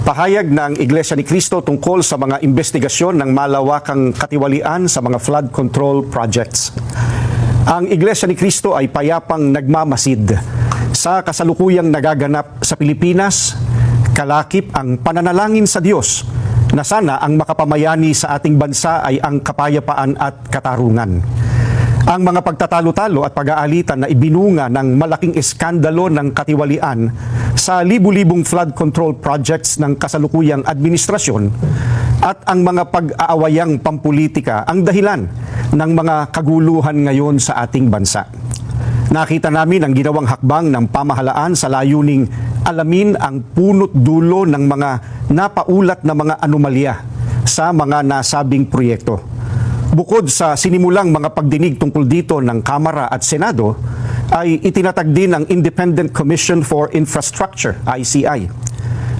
Pahayag ng Iglesia ni Cristo tungkol sa mga investigasyon ng malawakang katiwalian sa mga flood control projects. Ang Iglesia ni Cristo ay payapang nagmamasid sa kasalukuyang nagaganap sa Pilipinas, kalakip ang pananalangin sa Diyos na sana ang makapamayani sa ating bansa ay ang kapayapaan at katarungan. Ang mga pagtatalo-talo at pag-aalitan na ibinunga ng malaking iskandalo ng katiwalian sa libu-libong flood control projects ng kasalukuyang administrasyon at ang mga pag-aawayang pampolitika ang dahilan ng mga kaguluhan ngayon sa ating bansa. Nakita namin ang ginawang hakbang ng pamahalaan sa layuning alamin ang punot dulo ng mga napaulat na mga anomalya sa mga nasabing proyekto. Bukod sa sinimulang mga pagdinig tungkol dito ng Kamara at Senado, ay itinatag din ang Independent Commission for Infrastructure, ICI.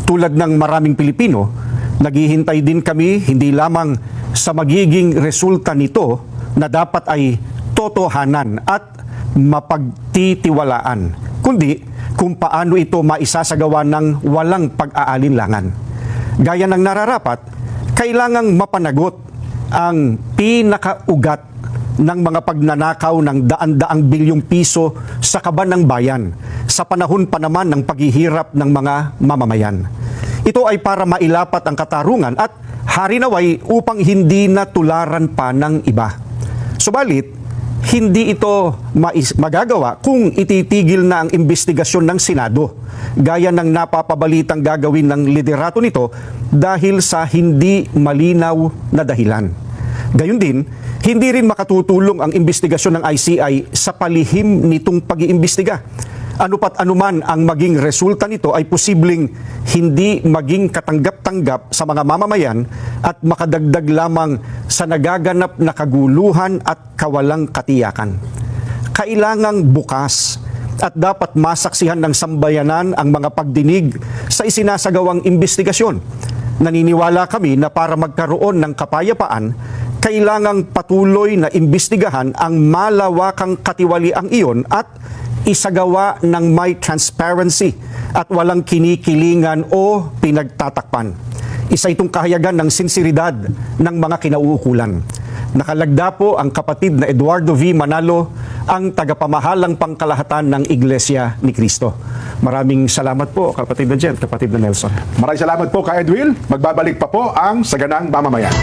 Tulad ng maraming Pilipino, naghihintay din kami hindi lamang sa magiging resulta nito na dapat ay totohanan at mapagtitiwalaan, kundi kung paano ito maisasagawa ng walang pag-aalinlangan. Gaya ng nararapat, kailangang mapanagot ang pinakaugat ng mga pagnanakaw ng daan-daang bilyong piso sa kaban ng bayan sa panahon pa naman ng paghihirap ng mga mamamayan. Ito ay para mailapat ang katarungan at harinaway upang hindi na tularan pa ng iba. Subalit, hindi ito magagawa kung ititigil na ang investigasyon ng Senado gaya ng napapabalitang gagawin ng liderato nito dahil sa hindi malinaw na dahilan. Gayun din, hindi rin makatutulong ang investigasyon ng ICI sa palihim nitong pag-iimbestiga. Ano pat anuman ang maging resulta nito ay posibleng hindi maging katanggap-tanggap sa mga mamamayan at makadagdag lamang sa nagaganap na kaguluhan at kawalang katiyakan. Kailangang bukas at dapat masaksihan ng sambayanan ang mga pagdinig sa isinasagawang investigasyon. Naniniwala kami na para magkaroon ng kapayapaan, kailangang patuloy na imbestigahan ang malawakang katiwaliang iyon at isagawa ng may transparency at walang kinikilingan o pinagtatakpan. Isa itong kahayagan ng sinseridad ng mga kinauukulan. Nakalagda po ang kapatid na Eduardo V. Manalo, ang tagapamahalang pangkalahatan ng Iglesia ni Cristo. Maraming salamat po, kapatid na Jen, kapatid na Nelson. Maraming salamat po kay Edwil. Magbabalik pa po ang Saganang Mamamayan.